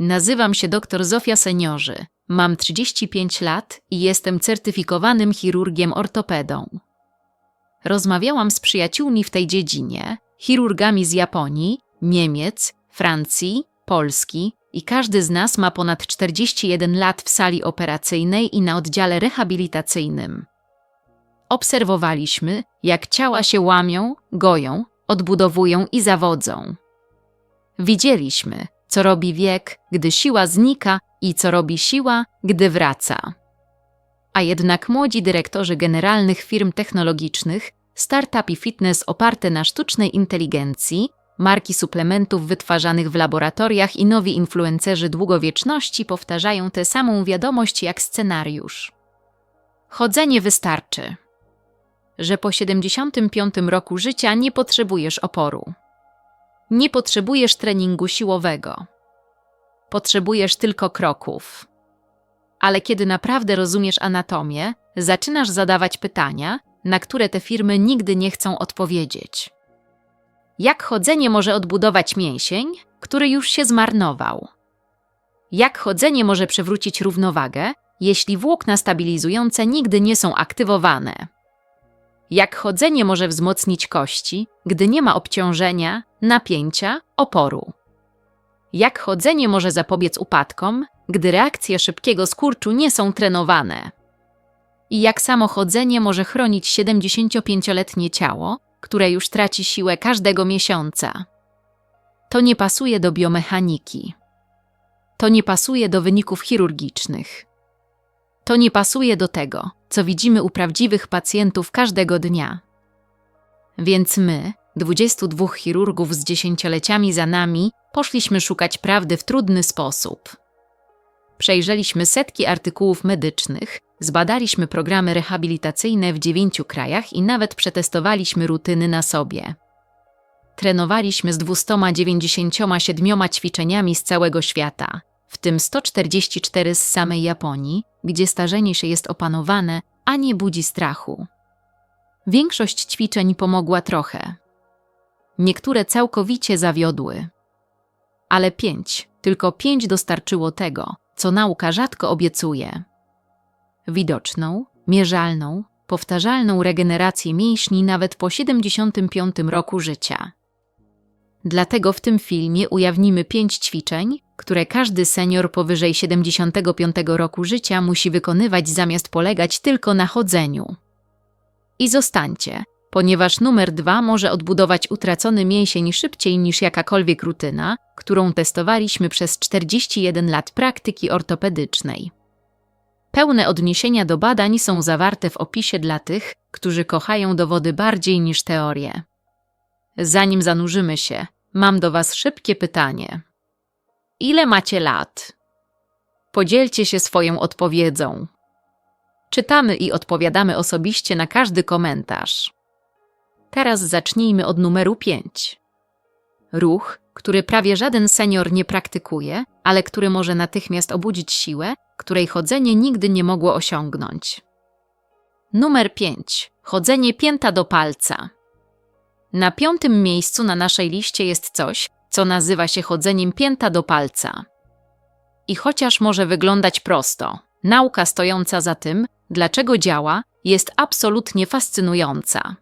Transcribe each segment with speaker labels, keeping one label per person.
Speaker 1: Nazywam się dr Zofia Seniorzy. Mam 35 lat i jestem certyfikowanym chirurgiem ortopedą. Rozmawiałam z przyjaciółmi w tej dziedzinie, chirurgami z Japonii, Niemiec, Francji, Polski i każdy z nas ma ponad 41 lat w sali operacyjnej i na oddziale rehabilitacyjnym. Obserwowaliśmy, jak ciała się łamią, goją, odbudowują i zawodzą. Widzieliśmy, co robi wiek, gdy siła znika i co robi siła, gdy wraca. A jednak młodzi dyrektorzy generalnych firm technologicznych, startup i fitness oparte na sztucznej inteligencji, marki suplementów wytwarzanych w laboratoriach i nowi influencerzy długowieczności powtarzają tę samą wiadomość jak scenariusz. Chodzenie wystarczy. Że po 75 roku życia nie potrzebujesz oporu. Nie potrzebujesz treningu siłowego. Potrzebujesz tylko kroków. Ale kiedy naprawdę rozumiesz anatomię, zaczynasz zadawać pytania, na które te firmy nigdy nie chcą odpowiedzieć. Jak chodzenie może odbudować mięsień, który już się zmarnował? Jak chodzenie może przywrócić równowagę, jeśli włókna stabilizujące nigdy nie są aktywowane? Jak chodzenie może wzmocnić kości, gdy nie ma obciążenia, napięcia, oporu? Jak chodzenie może zapobiec upadkom, gdy reakcje szybkiego skurczu nie są trenowane? I jak samo chodzenie może chronić 75-letnie ciało, które już traci siłę każdego miesiąca? To nie pasuje do biomechaniki. To nie pasuje do wyników chirurgicznych. To nie pasuje do tego, co widzimy u prawdziwych pacjentów każdego dnia. Więc my, 22 chirurgów z dziesięcioleciami za nami, poszliśmy szukać prawdy w trudny sposób. Przejrzeliśmy setki artykułów medycznych, zbadaliśmy programy rehabilitacyjne w dziewięciu krajach i nawet przetestowaliśmy rutyny na sobie. Trenowaliśmy z 297 ćwiczeniami z całego świata, w tym 144 z samej Japonii, gdzie starzenie się jest opanowane, a nie budzi strachu. Większość ćwiczeń pomogła trochę. Niektóre całkowicie zawiodły. Ale pięć, tylko pięć dostarczyło tego, co nauka rzadko obiecuje. Widoczną, mierzalną, powtarzalną regenerację mięśni nawet po 75 roku życia. Dlatego w tym filmie ujawnimy pięć ćwiczeń, które każdy senior powyżej 75 roku życia musi wykonywać zamiast polegać tylko na chodzeniu. I zostańcie, ponieważ numer dwa może odbudować utracony mięsień szybciej niż jakakolwiek rutyna, którą testowaliśmy przez 41 lat praktyki ortopedycznej. Pełne odniesienia do badań są zawarte w opisie dla tych, którzy kochają dowody bardziej niż teorie. Zanim zanurzymy się, mam do Was szybkie pytanie. Ile macie lat? Podzielcie się swoją odpowiedzią. Czytamy i odpowiadamy osobiście na każdy komentarz. Teraz zacznijmy od numeru 5. Ruch, który prawie żaden senior nie praktykuje, ale który może natychmiast obudzić siłę, której chodzenie nigdy nie mogło osiągnąć. Numer 5. Chodzenie pięta do palca. Na piątym miejscu na naszej liście jest coś, co nazywa się chodzeniem pięta do palca. I chociaż może wyglądać prosto, nauka stojąca za tym, dlaczego działa, jest absolutnie fascynująca.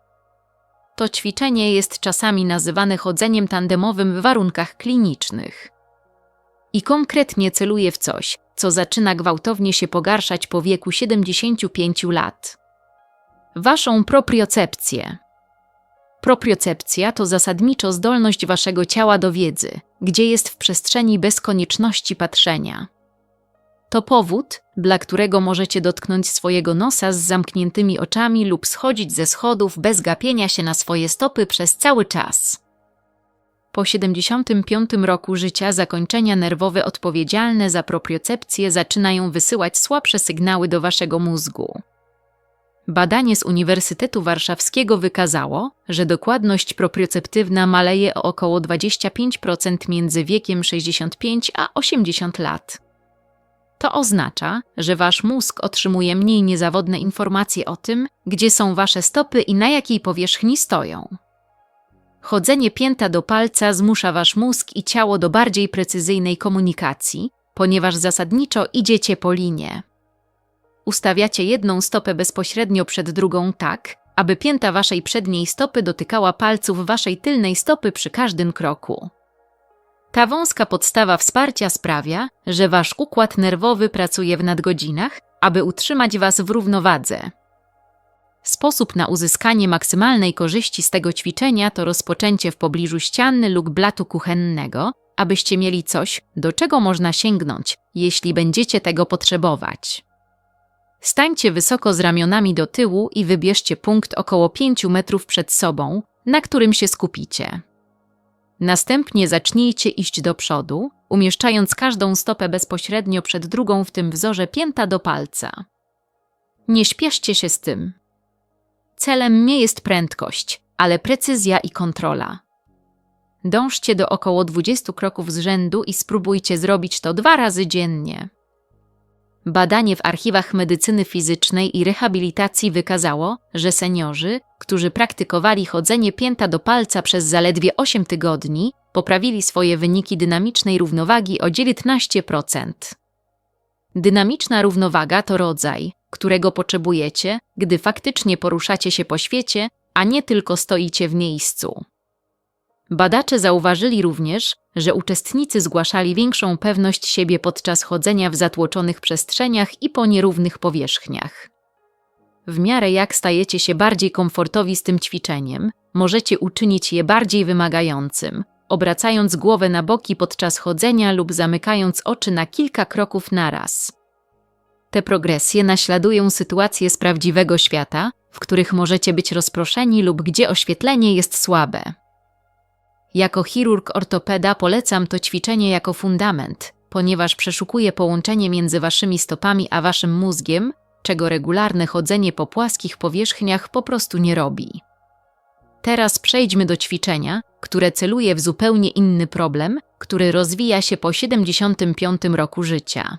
Speaker 1: To ćwiczenie jest czasami nazywane chodzeniem tandemowym w warunkach klinicznych. I konkretnie celuje w coś, co zaczyna gwałtownie się pogarszać po wieku 75 lat. Waszą propriocepcję. Propriocepcja to zasadniczo zdolność waszego ciała do wiedzy, gdzie jest w przestrzeni bez konieczności patrzenia. To powód, dla którego możecie dotknąć swojego nosa z zamkniętymi oczami lub schodzić ze schodów bez gapienia się na swoje stopy przez cały czas. Po 75 roku życia zakończenia nerwowe odpowiedzialne za propriocepcję zaczynają wysyłać słabsze sygnały do waszego mózgu. Badanie z Uniwersytetu Warszawskiego wykazało, że dokładność proprioceptywna maleje o około 25% między wiekiem 65 a 80 lat. To oznacza, że wasz mózg otrzymuje mniej niezawodne informacje o tym, gdzie są wasze stopy i na jakiej powierzchni stoją. Chodzenie pięta do palca zmusza wasz mózg i ciało do bardziej precyzyjnej komunikacji, ponieważ zasadniczo idziecie po linie. Ustawiacie jedną stopę bezpośrednio przed drugą tak, aby pięta waszej przedniej stopy dotykała palców waszej tylnej stopy przy każdym kroku. Ta wąska podstawa wsparcia sprawia, że wasz układ nerwowy pracuje w nadgodzinach, aby utrzymać was w równowadze. Sposób na uzyskanie maksymalnej korzyści z tego ćwiczenia to rozpoczęcie w pobliżu ściany lub blatu kuchennego, abyście mieli coś, do czego można sięgnąć, jeśli będziecie tego potrzebować. Stańcie wysoko z ramionami do tyłu i wybierzcie punkt około 5 metrów przed sobą, na którym się skupicie. Następnie zacznijcie iść do przodu, umieszczając każdą stopę bezpośrednio przed drugą w tym wzorze pięta do palca. Nie śpieszcie się z tym. Celem nie jest prędkość, ale precyzja i kontrola. Dążcie do około 20 kroków z rzędu i spróbujcie zrobić to dwa razy dziennie. Badanie w archiwach medycyny fizycznej i rehabilitacji wykazało, że seniorzy, którzy praktykowali chodzenie pięta do palca przez zaledwie 8 tygodni, poprawili swoje wyniki dynamicznej równowagi o 19%. Dynamiczna równowaga to rodzaj, którego potrzebujecie, gdy faktycznie poruszacie się po świecie, a nie tylko stoicie w miejscu. Badacze zauważyli również, że uczestnicy zgłaszali większą pewność siebie podczas chodzenia w zatłoczonych przestrzeniach i po nierównych powierzchniach. W miarę jak stajecie się bardziej komfortowi z tym ćwiczeniem, możecie uczynić je bardziej wymagającym, obracając głowę na boki podczas chodzenia lub zamykając oczy na kilka kroków naraz. Te progresje naśladują sytuacje z prawdziwego świata, w których możecie być rozproszeni lub gdzie oświetlenie jest słabe. Jako chirurg ortopeda polecam to ćwiczenie jako fundament, ponieważ przeszukuje połączenie między waszymi stopami a waszym mózgiem, czego regularne chodzenie po płaskich powierzchniach po prostu nie robi. Teraz przejdźmy do ćwiczenia, które celuje w zupełnie inny problem, który rozwija się po 75 roku życia.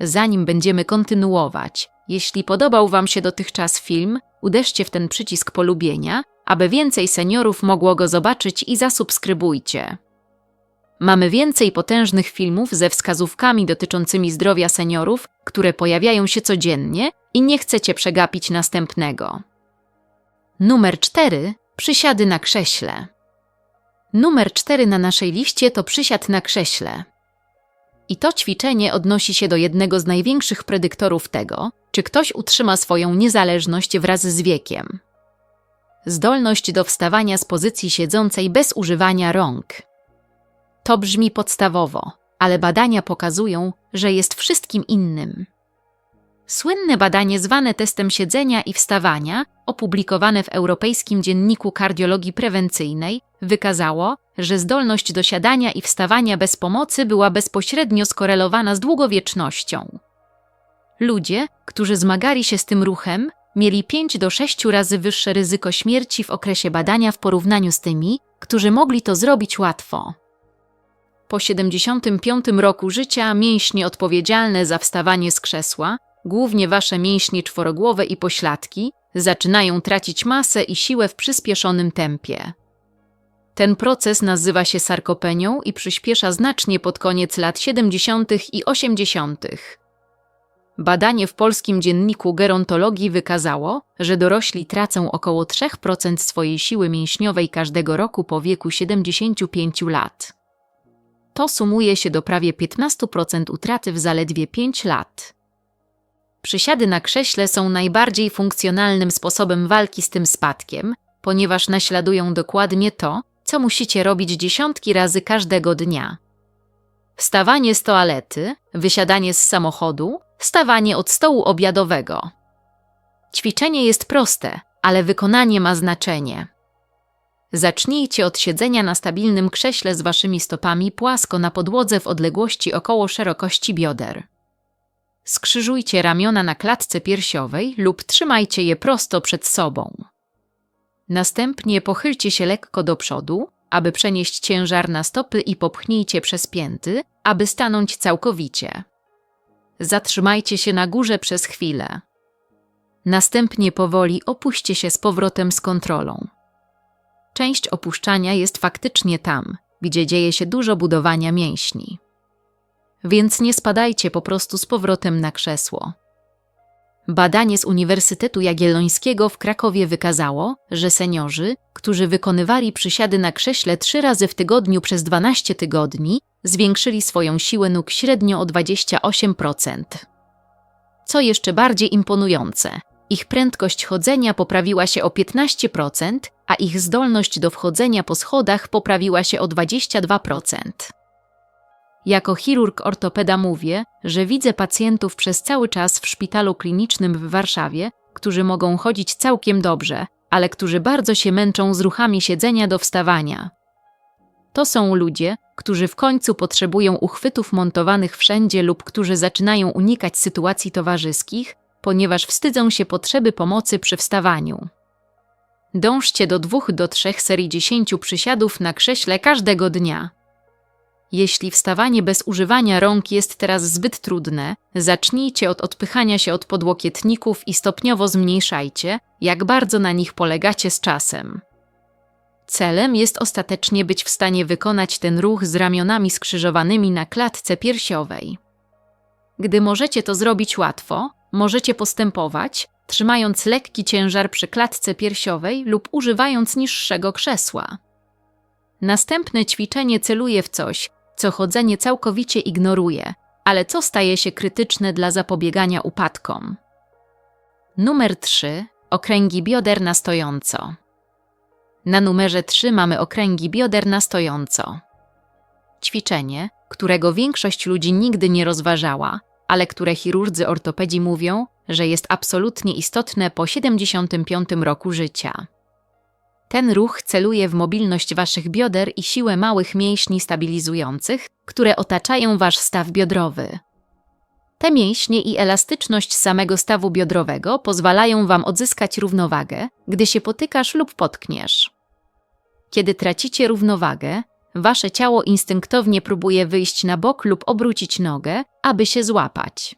Speaker 1: Zanim będziemy kontynuować, jeśli podobał Wam się dotychczas film, uderzcie w ten przycisk polubienia, aby więcej seniorów mogło go zobaczyć i zasubskrybujcie. Mamy więcej potężnych filmów ze wskazówkami dotyczącymi zdrowia seniorów, które pojawiają się codziennie i nie chcecie przegapić następnego. Numer 4. Przysiady na krześle. Numer 4 na naszej liście to przysiad na krześle. I to ćwiczenie odnosi się do jednego z największych predyktorów tego, czy ktoś utrzyma swoją niezależność wraz z wiekiem. Zdolność do wstawania z pozycji siedzącej bez używania rąk. To brzmi podstawowo, ale badania pokazują, że jest wszystkim innym. Słynne badanie zwane testem siedzenia i wstawania, opublikowane w Europejskim Dzienniku Kardiologii Prewencyjnej, wykazało, że zdolność do siadania i wstawania bez pomocy była bezpośrednio skorelowana z długowiecznością. Ludzie, którzy zmagali się z tym ruchem, mieli 5 do 6 razy wyższe ryzyko śmierci w okresie badania w porównaniu z tymi, którzy mogli to zrobić łatwo. Po 75 roku życia mięśnie odpowiedzialne za wstawanie z krzesła, głównie wasze mięśnie czworogłowe i pośladki, zaczynają tracić masę i siłę w przyspieszonym tempie. Ten proces nazywa się sarkopenią i przyspiesza znacznie pod koniec lat 70. i 80. Badanie w polskim dzienniku gerontologii wykazało, że dorośli tracą około 3% swojej siły mięśniowej każdego roku po wieku 75 lat. To sumuje się do prawie 15% utraty w zaledwie 5 lat. Przysiady na krześle są najbardziej funkcjonalnym sposobem walki z tym spadkiem, ponieważ naśladują dokładnie to, co musicie robić dziesiątki razy każdego dnia. Wstawanie z toalety, wysiadanie z samochodu, wstawanie od stołu obiadowego. Ćwiczenie jest proste, ale wykonanie ma znaczenie. Zacznijcie od siedzenia na stabilnym krześle z waszymi stopami płasko na podłodze w odległości około szerokości bioder. Skrzyżujcie ramiona na klatce piersiowej lub trzymajcie je prosto przed sobą. Następnie pochylcie się lekko do przodu, aby przenieść ciężar na stopy i popchnijcie przez pięty, aby stanąć całkowicie. Zatrzymajcie się na górze przez chwilę. Następnie powoli opuśćcie się z powrotem z kontrolą. Część opuszczania jest faktycznie tam, gdzie dzieje się dużo budowania mięśni. Więc nie spadajcie po prostu z powrotem na krzesło. Badanie z Uniwersytetu Jagiellońskiego w Krakowie wykazało, że seniorzy, którzy wykonywali przysiady na krześle trzy razy w tygodniu przez 12 tygodni, zwiększyli swoją siłę nóg średnio o 28%. Co jeszcze bardziej imponujące, ich prędkość chodzenia poprawiła się o 15%, a ich zdolność do wchodzenia po schodach poprawiła się o 22%. Jako chirurg ortopeda mówię, że widzę pacjentów przez cały czas w szpitalu klinicznym w Warszawie, którzy mogą chodzić całkiem dobrze, ale którzy bardzo się męczą z ruchami siedzenia do wstawania. To są ludzie, którzy w końcu potrzebują uchwytów montowanych wszędzie lub którzy zaczynają unikać sytuacji towarzyskich, ponieważ wstydzą się potrzeby pomocy przy wstawaniu. Dążcie do dwóch do trzech serii dziesięciu przysiadów na krześle każdego dnia. Jeśli wstawanie bez używania rąk jest teraz zbyt trudne, zacznijcie od odpychania się od podłokietników i stopniowo zmniejszajcie, jak bardzo na nich polegacie z czasem. Celem jest ostatecznie być w stanie wykonać ten ruch z ramionami skrzyżowanymi na klatce piersiowej. Gdy możecie to zrobić łatwo, możecie postępować, trzymając lekki ciężar przy klatce piersiowej lub używając niższego krzesła. Następne ćwiczenie celuje w coś, co chodzenie całkowicie ignoruje, ale co staje się krytyczne dla zapobiegania upadkom. Numer 3. Okręgi bioder na stojąco. Na numerze 3 mamy okręgi bioder na stojąco. Ćwiczenie, którego większość ludzi nigdy nie rozważała, ale które chirurdzy ortopedzi mówią, że jest absolutnie istotne po 75 roku życia. Ten ruch celuje w mobilność waszych bioder i siłę małych mięśni stabilizujących, które otaczają wasz staw biodrowy. Te mięśnie i elastyczność samego stawu biodrowego pozwalają wam odzyskać równowagę, gdy się potykasz lub potkniesz. Kiedy tracicie równowagę, wasze ciało instynktownie próbuje wyjść na bok lub obrócić nogę, aby się złapać.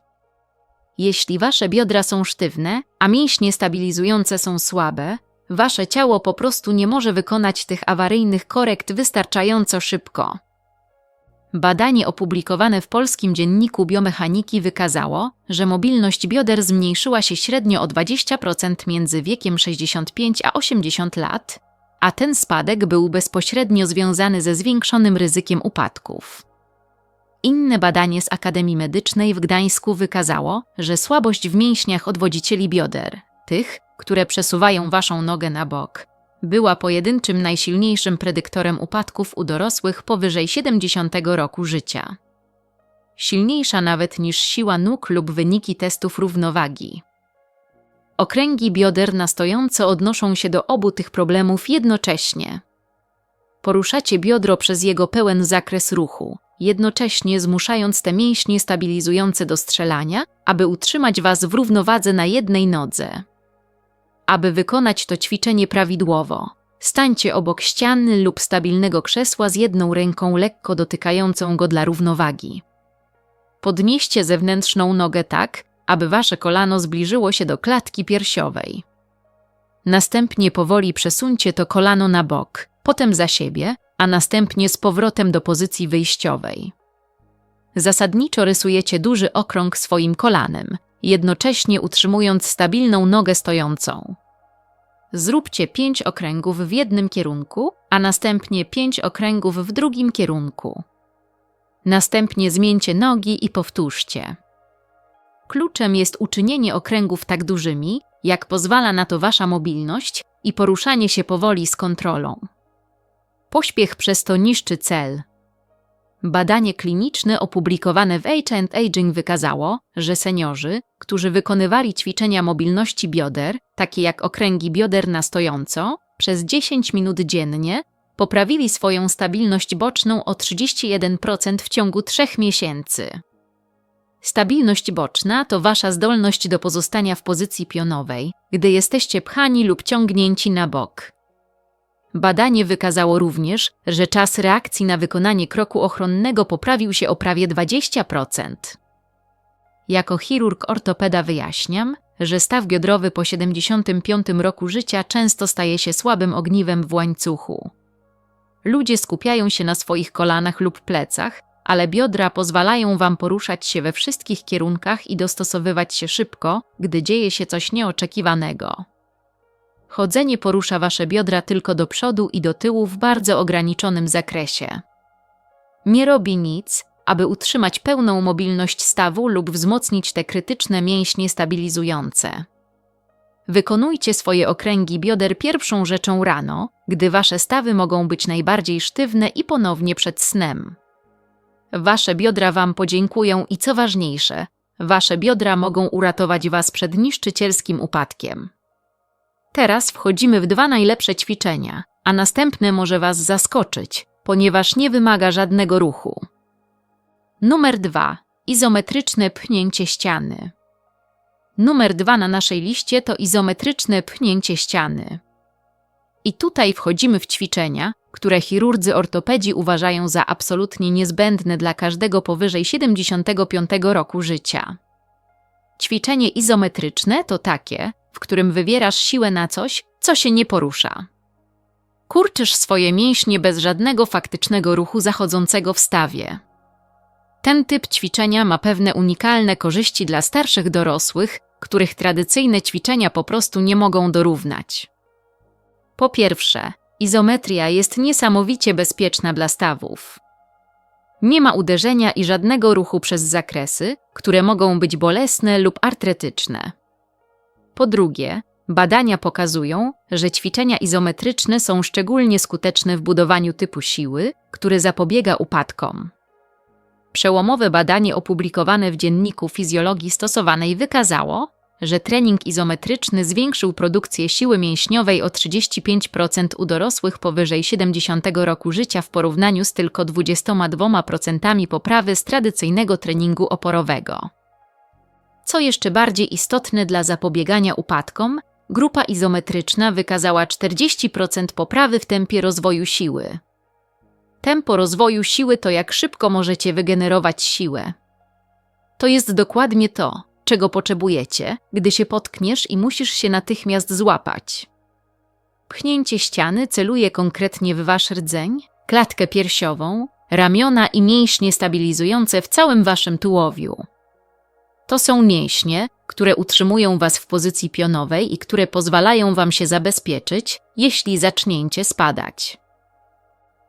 Speaker 1: Jeśli wasze biodra są sztywne, a mięśnie stabilizujące są słabe, wasze ciało po prostu nie może wykonać tych awaryjnych korekt wystarczająco szybko. Badanie opublikowane w polskim dzienniku biomechaniki wykazało, że mobilność bioder zmniejszyła się średnio o 20% między wiekiem 65 a 80 lat, a ten spadek był bezpośrednio związany ze zwiększonym ryzykiem upadków. Inne badanie z Akademii Medycznej w Gdańsku wykazało, że słabość w mięśniach odwodzicieli bioder, tych, które przesuwają waszą nogę na bok, była pojedynczym najsilniejszym predyktorem upadków u dorosłych powyżej 70 roku życia. Silniejsza nawet niż siła nóg lub wyniki testów równowagi. Okręgi bioder na odnoszą się do obu tych problemów jednocześnie. Poruszacie biodro przez jego pełen zakres ruchu, jednocześnie zmuszając te mięśnie stabilizujące do strzelania, aby utrzymać was w równowadze na jednej nodze. Aby wykonać to ćwiczenie prawidłowo, stańcie obok ściany lub stabilnego krzesła z jedną ręką lekko dotykającą go dla równowagi. Podnieście zewnętrzną nogę tak, aby wasze kolano zbliżyło się do klatki piersiowej. Następnie powoli przesuńcie to kolano na bok, potem za siebie, a następnie z powrotem do pozycji wyjściowej. Zasadniczo rysujecie duży okrąg swoim kolanem, jednocześnie utrzymując stabilną nogę stojącą. Zróbcie pięć okręgów w jednym kierunku, a następnie pięć okręgów w drugim kierunku. Następnie zmieńcie nogi i powtórzcie. Kluczem jest uczynienie okręgów tak dużymi, jak pozwala na to wasza mobilność i poruszanie się powoli z kontrolą. Pośpiech przez to niszczy cel. Badanie kliniczne opublikowane w Age Aging wykazało, że seniorzy, którzy wykonywali ćwiczenia mobilności bioder, takie jak okręgi bioder na stojąco, przez 10 minut dziennie, poprawili swoją stabilność boczną o 31% w ciągu 3 miesięcy. Stabilność boczna to wasza zdolność do pozostania w pozycji pionowej, gdy jesteście pchani lub ciągnięci na bok. Badanie wykazało również, że czas reakcji na wykonanie kroku ochronnego poprawił się o prawie 20%. Jako chirurg ortopeda wyjaśniam, że staw biodrowy po 75 roku życia często staje się słabym ogniwem w łańcuchu. Ludzie skupiają się na swoich kolanach lub plecach, ale biodra pozwalają Wam poruszać się we wszystkich kierunkach i dostosowywać się szybko, gdy dzieje się coś nieoczekiwanego. Chodzenie porusza Wasze biodra tylko do przodu i do tyłu w bardzo ograniczonym zakresie. Nie robi nic, aby utrzymać pełną mobilność stawu lub wzmocnić te krytyczne mięśnie stabilizujące. Wykonujcie swoje okręgi bioder pierwszą rzeczą rano, gdy wasze stawy mogą być najbardziej sztywne i ponownie przed snem. Wasze biodra wam podziękują i co ważniejsze, wasze biodra mogą uratować was przed niszczycielskim upadkiem. Teraz wchodzimy w dwa najlepsze ćwiczenia, a następne może was zaskoczyć, ponieważ nie wymaga żadnego ruchu. Numer 2. Izometryczne pchnięcie ściany. Numer 2 na naszej liście to izometryczne pchnięcie ściany. I tutaj wchodzimy w ćwiczenia, które chirurdzy ortopedzi uważają za absolutnie niezbędne dla każdego powyżej 75 roku życia. Ćwiczenie izometryczne to takie, w którym wywierasz siłę na coś, co się nie porusza. Kurczysz swoje mięśnie bez żadnego faktycznego ruchu zachodzącego w stawie. Ten typ ćwiczenia ma pewne unikalne korzyści dla starszych dorosłych, których tradycyjne ćwiczenia po prostu nie mogą dorównać. Po pierwsze, izometria jest niesamowicie bezpieczna dla stawów. Nie ma uderzenia i żadnego ruchu przez zakresy, które mogą być bolesne lub artretyczne. Po drugie, badania pokazują, że ćwiczenia izometryczne są szczególnie skuteczne w budowaniu typu siły, który zapobiega upadkom. Przełomowe badanie opublikowane w Dzienniku Fizjologii Stosowanej wykazało, że trening izometryczny zwiększył produkcję siły mięśniowej o 35% u dorosłych powyżej 70 roku życia w porównaniu z tylko 22% poprawy z tradycyjnego treningu oporowego. Co jeszcze bardziej istotne dla zapobiegania upadkom, grupa izometryczna wykazała 40% poprawy w tempie rozwoju siły. Tempo rozwoju siły to jak szybko możecie wygenerować siłę. To jest dokładnie to, czego potrzebujecie, gdy się potkniesz i musisz się natychmiast złapać. Pchnięcie ściany celuje konkretnie w wasz rdzeń, klatkę piersiową, ramiona i mięśnie stabilizujące w całym waszym tułowiu. To są mięśnie, które utrzymują was w pozycji pionowej i które pozwalają wam się zabezpieczyć, jeśli zaczniecie spadać.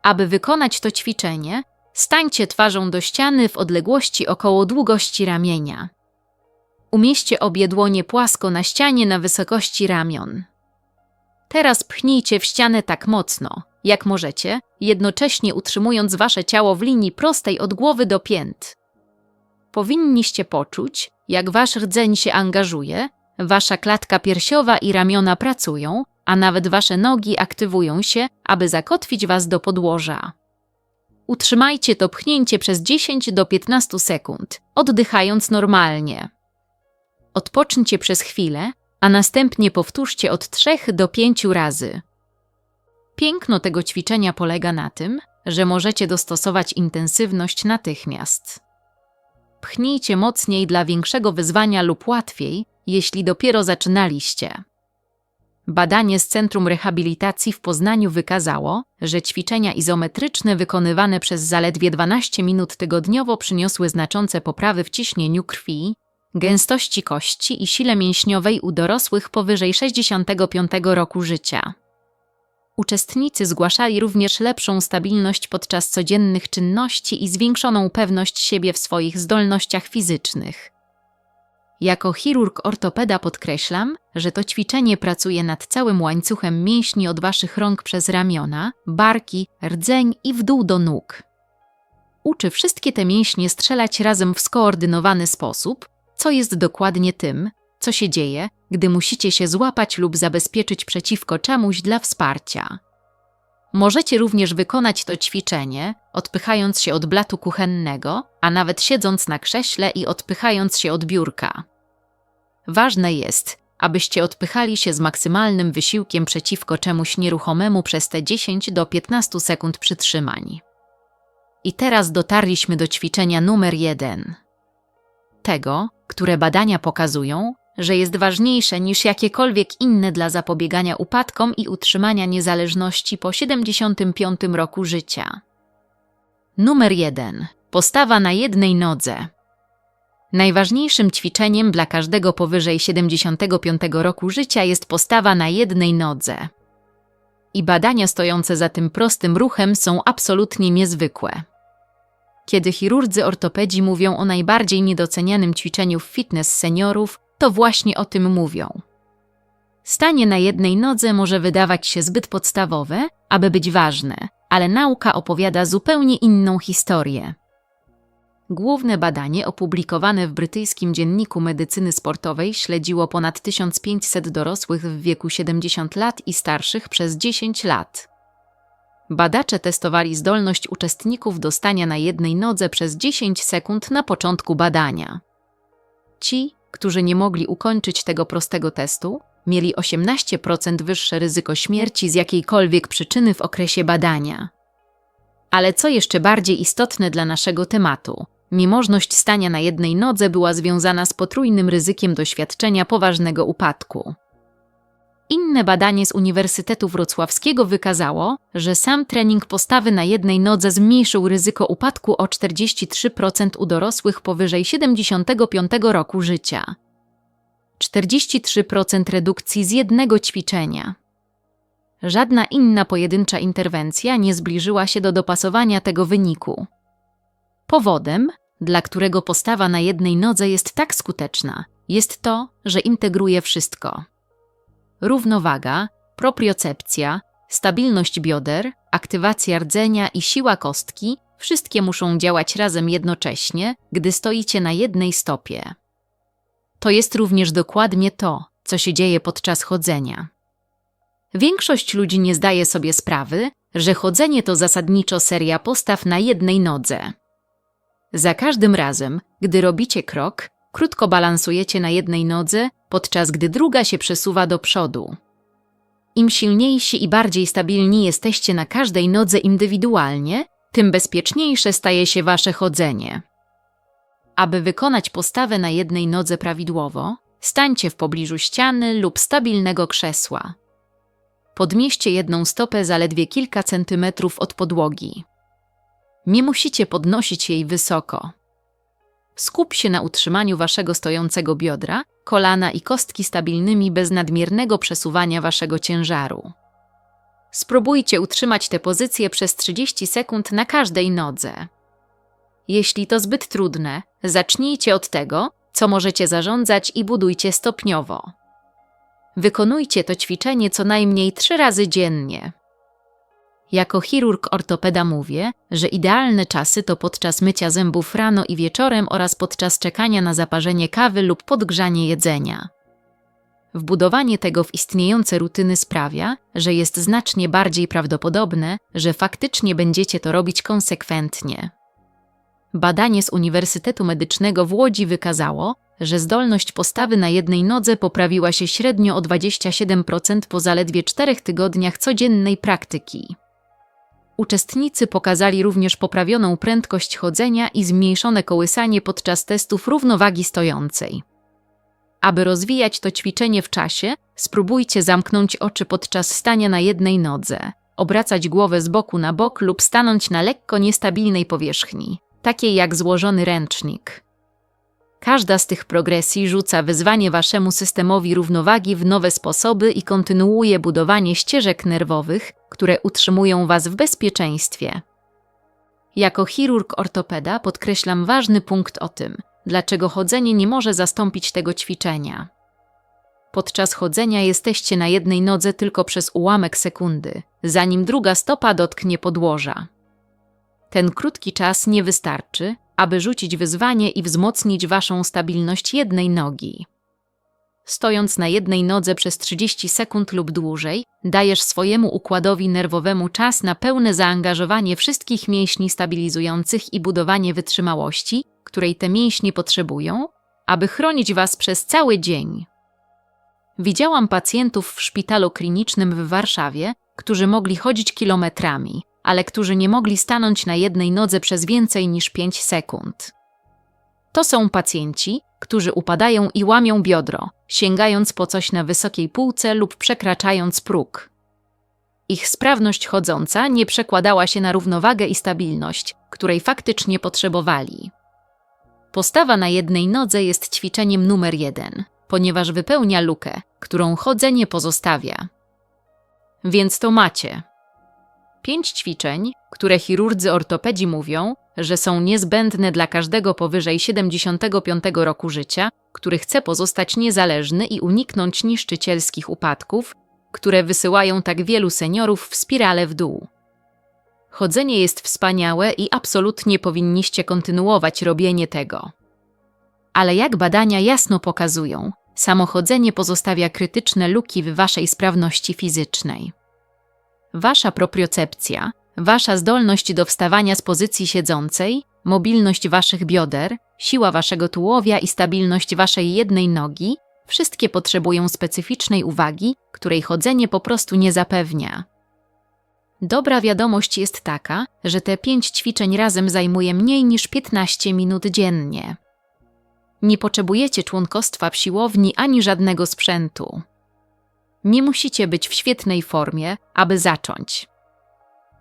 Speaker 1: Aby wykonać to ćwiczenie, stańcie twarzą do ściany w odległości około długości ramienia. Umieśćcie obie dłonie płasko na ścianie na wysokości ramion. Teraz pchnijcie w ścianę tak mocno, jak możecie, jednocześnie utrzymując wasze ciało w linii prostej od głowy do pięt. Powinniście poczuć, jak wasz rdzeń się angażuje, wasza klatka piersiowa i ramiona pracują, a nawet wasze nogi aktywują się, aby zakotwić was do podłoża. Utrzymajcie to pchnięcie przez 10 do 15 sekund, oddychając normalnie. Odpocznijcie przez chwilę, a następnie powtórzcie od 3 do 5 razy. Piękno tego ćwiczenia polega na tym, że możecie dostosować intensywność natychmiast. Pchnijcie mocniej dla większego wyzwania lub łatwiej, jeśli dopiero zaczynaliście. Badanie z Centrum Rehabilitacji w Poznaniu wykazało, że ćwiczenia izometryczne wykonywane przez zaledwie 12 minut tygodniowo przyniosły znaczące poprawy w ciśnieniu krwi, gęstości kości i sile mięśniowej u dorosłych powyżej 65 roku życia. Uczestnicy zgłaszali również lepszą stabilność podczas codziennych czynności i zwiększoną pewność siebie w swoich zdolnościach fizycznych. Jako chirurg ortopeda podkreślam, że to ćwiczenie pracuje nad całym łańcuchem mięśni od waszych rąk przez ramiona, barki, rdzeń i w dół do nóg. Uczy wszystkie te mięśnie strzelać razem w skoordynowany sposób, co jest dokładnie tym, co się dzieje, gdy musicie się złapać lub zabezpieczyć przeciwko czemuś dla wsparcia. Możecie również wykonać to ćwiczenie, odpychając się od blatu kuchennego, a nawet siedząc na krześle i odpychając się od biurka. Ważne jest, abyście odpychali się z maksymalnym wysiłkiem przeciwko czemuś nieruchomemu przez te 10 do 15 sekund przytrzymań. I teraz dotarliśmy do ćwiczenia numer 1. Tego, które badania pokazują, że jest ważniejsze niż jakiekolwiek inne dla zapobiegania upadkom i utrzymania niezależności po 75 roku życia. Numer 1. Postawa na jednej nodze. Najważniejszym ćwiczeniem dla każdego powyżej 75 roku życia jest postawa na jednej nodze. I badania stojące za tym prostym ruchem są absolutnie niezwykłe. Kiedy chirurdzy ortopedzi mówią o najbardziej niedocenianym ćwiczeniu w fitness seniorów, to właśnie o tym mówią. Stanie na jednej nodze może wydawać się zbyt podstawowe, aby być ważne, ale nauka opowiada zupełnie inną historię. Główne badanie opublikowane w brytyjskim dzienniku medycyny sportowej śledziło ponad 1500 dorosłych w wieku 70 lat i starszych przez 10 lat. Badacze testowali zdolność uczestników do stania na jednej nodze przez 10 sekund na początku badania. Ci, którzy nie mogli ukończyć tego prostego testu, mieli 18% wyższe ryzyko śmierci z jakiejkolwiek przyczyny w okresie badania. Ale co jeszcze bardziej istotne dla naszego tematu, niemożność stania na jednej nodze była związana z potrójnym ryzykiem doświadczenia poważnego upadku. Inne badanie z Uniwersytetu Wrocławskiego wykazało, że sam trening postawy na jednej nodze zmniejszył ryzyko upadku o 43% u dorosłych powyżej 75 roku życia. 43% redukcji z jednego ćwiczenia. Żadna inna pojedyncza interwencja nie zbliżyła się do dopasowania tego wyniku. Powodem, dla którego postawa na jednej nodze jest tak skuteczna, jest to, że integruje wszystko równowaga, propriocepcja, stabilność bioder, aktywacja rdzenia i siła kostki wszystkie muszą działać razem jednocześnie, gdy stoicie na jednej stopie. To jest również dokładnie to, co się dzieje podczas chodzenia. Większość ludzi nie zdaje sobie sprawy, że chodzenie to zasadniczo seria postaw na jednej nodze. Za każdym razem, gdy robicie krok, krótko balansujecie na jednej nodze, podczas gdy druga się przesuwa do przodu. Im silniejsi i bardziej stabilni jesteście na każdej nodze indywidualnie, tym bezpieczniejsze staje się wasze chodzenie. Aby wykonać postawę na jednej nodze prawidłowo, stańcie w pobliżu ściany lub stabilnego krzesła. Podmieście jedną stopę zaledwie kilka centymetrów od podłogi. Nie musicie podnosić jej wysoko. Skup się na utrzymaniu waszego stojącego biodra, kolana i kostki stabilnymi bez nadmiernego przesuwania waszego ciężaru. Spróbujcie utrzymać tę pozycję przez 30 sekund na każdej nodze. Jeśli to zbyt trudne, zacznijcie od tego, co możecie zarządzać i budujcie stopniowo. Wykonujcie to ćwiczenie co najmniej trzy razy dziennie. Jako chirurg ortopeda mówię, że idealne czasy to podczas mycia zębów rano i wieczorem oraz podczas czekania na zaparzenie kawy lub podgrzanie jedzenia. Wbudowanie tego w istniejące rutyny sprawia, że jest znacznie bardziej prawdopodobne, że faktycznie będziecie to robić konsekwentnie. Badanie z Uniwersytetu Medycznego w Łodzi wykazało, że zdolność postawy na jednej nodze poprawiła się średnio o 27% po zaledwie 4 tygodniach codziennej praktyki. Uczestnicy pokazali również poprawioną prędkość chodzenia i zmniejszone kołysanie podczas testów równowagi stojącej. Aby rozwijać to ćwiczenie w czasie, spróbujcie zamknąć oczy podczas stania na jednej nodze, obracać głowę z boku na bok lub stanąć na lekko niestabilnej powierzchni, takiej jak złożony ręcznik. Każda z tych progresji rzuca wyzwanie waszemu systemowi równowagi w nowe sposoby i kontynuuje budowanie ścieżek nerwowych, które utrzymują was w bezpieczeństwie. Jako chirurg ortopeda podkreślam ważny punkt o tym, dlaczego chodzenie nie może zastąpić tego ćwiczenia. Podczas chodzenia jesteście na jednej nodze tylko przez ułamek sekundy, zanim druga stopa dotknie podłoża. Ten krótki czas nie wystarczy, aby rzucić wyzwanie i wzmocnić waszą stabilność jednej nogi. Stojąc na jednej nodze przez 30 sekund lub dłużej, dajesz swojemu układowi nerwowemu czas na pełne zaangażowanie wszystkich mięśni stabilizujących i budowanie wytrzymałości, której te mięśnie potrzebują, aby chronić was przez cały dzień. Widziałam pacjentów w szpitalu klinicznym w Warszawie, którzy mogli chodzić kilometrami, ale którzy nie mogli stanąć na jednej nodze przez więcej niż 5 sekund. To są pacjenci, którzy upadają i łamią biodro, sięgając po coś na wysokiej półce lub przekraczając próg. Ich sprawność chodząca nie przekładała się na równowagę i stabilność, której faktycznie potrzebowali. Postawa na jednej nodze jest ćwiczeniem numer jeden, ponieważ wypełnia lukę, którą chodzenie pozostawia. Więc to macie. Pięć ćwiczeń, które chirurdzy ortopedzi mówią, że są niezbędne dla każdego powyżej 75 roku życia, który chce pozostać niezależny i uniknąć niszczycielskich upadków, które wysyłają tak wielu seniorów w spirale w dół. Chodzenie jest wspaniałe i absolutnie powinniście kontynuować robienie tego. Ale jak badania jasno pokazują, samochodzenie pozostawia krytyczne luki w waszej sprawności fizycznej. Wasza propriocepcja, wasza zdolność do wstawania z pozycji siedzącej, mobilność waszych bioder, siła waszego tułowia i stabilność waszej jednej nogi wszystkie potrzebują specyficznej uwagi, której chodzenie po prostu nie zapewnia. Dobra wiadomość jest taka, że te pięć ćwiczeń razem zajmuje mniej niż 15 minut dziennie. Nie potrzebujecie członkostwa w siłowni ani żadnego sprzętu. Nie musicie być w świetnej formie, aby zacząć.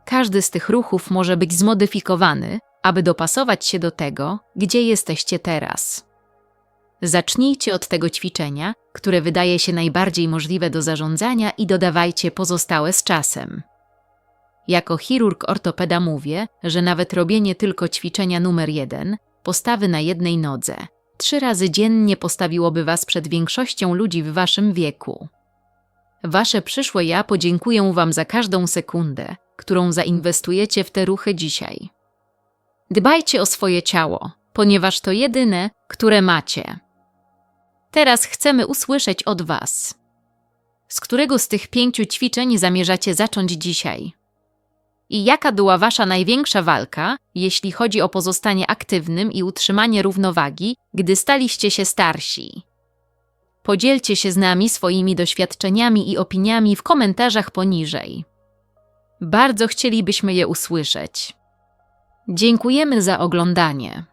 Speaker 1: Każdy z tych ruchów może być zmodyfikowany, aby dopasować się do tego, gdzie jesteście teraz. Zacznijcie od tego ćwiczenia, które wydaje się najbardziej możliwe do zarządzania i dodawajcie pozostałe z czasem. Jako chirurg ortopeda mówię, że nawet robienie tylko ćwiczenia numer jeden, postawy na jednej nodze, trzy razy dziennie postawiłoby Was przed większością ludzi w Waszym wieku. Wasze przyszłe ja podziękuję Wam za każdą sekundę, którą zainwestujecie w te ruchy dzisiaj. Dbajcie o swoje ciało, ponieważ to jedyne, które macie. Teraz chcemy usłyszeć od Was. Z którego z tych pięciu ćwiczeń zamierzacie zacząć dzisiaj? I jaka była Wasza największa walka, jeśli chodzi o pozostanie aktywnym i utrzymanie równowagi, gdy staliście się starsi? Podzielcie się z nami swoimi doświadczeniami i opiniami w komentarzach poniżej. Bardzo chcielibyśmy je usłyszeć. Dziękujemy za oglądanie.